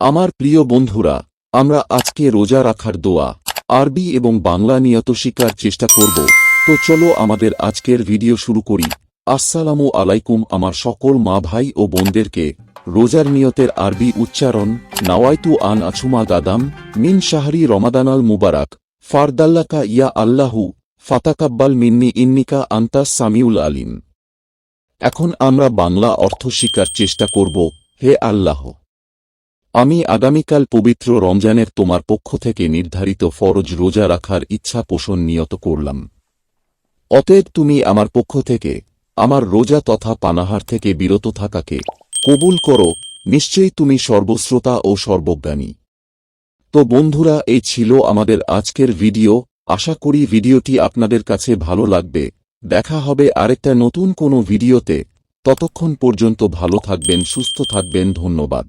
আমার প্রিয় বন্ধুরা, আমরা আজকে রোজা রাখার দোয়া, আরবি এবং বাংলা নিয়ত শিকার চেষ্টা করব। তো চলো আমাদের আজকের ভিডিও শুরু করি। আসসালামু আলাইকুম আমার সকল মা ভাই ও বোনদেরকে। রোজার নিয়তের আরবি উচ্চারণ, নাওয়াইতু আন আছুমা গাদাম, মিন শাহরি রমাদানাল মুবারাক, ফারদাল্লাকা ইয়া আল্লাহু, ফাতাকাব্বাল মিন্নি ইন্নিকা আন্তাস সামিউল আলিম। এখন আমরা বাংলা অর্থ শিকার চেষ্টা করব, হে আল্লাহ। আমি আগামীকাল পবিত্র রমজানের তোমার পক্ষ থেকে নির্ধারিত ফরজ রোজা রাখার ইচ্ছা পোষণ নিয়ত করলাম। অতএব তুমি আমার পক্ষ থেকে আমার রোজা তথা পানাহার থেকে বিরত থাকাকে কবুল করো, নিশ্চয়ই তুমি সর্বশ্রোতা ও সর্বজ্ঞানী। তো বন্ধুরা, এই ছিল আমাদের আজকের ভিডিও। আশা করি ভিডিওটি আপনাদের কাছে ভালো লাগবে। দেখা হবে আরেকটা নতুন কোনো ভিডিওতে। ততক্ষণ পর্যন্ত ভালো থাকবেন, সুস্থ থাকবেন, ধন্যবাদ।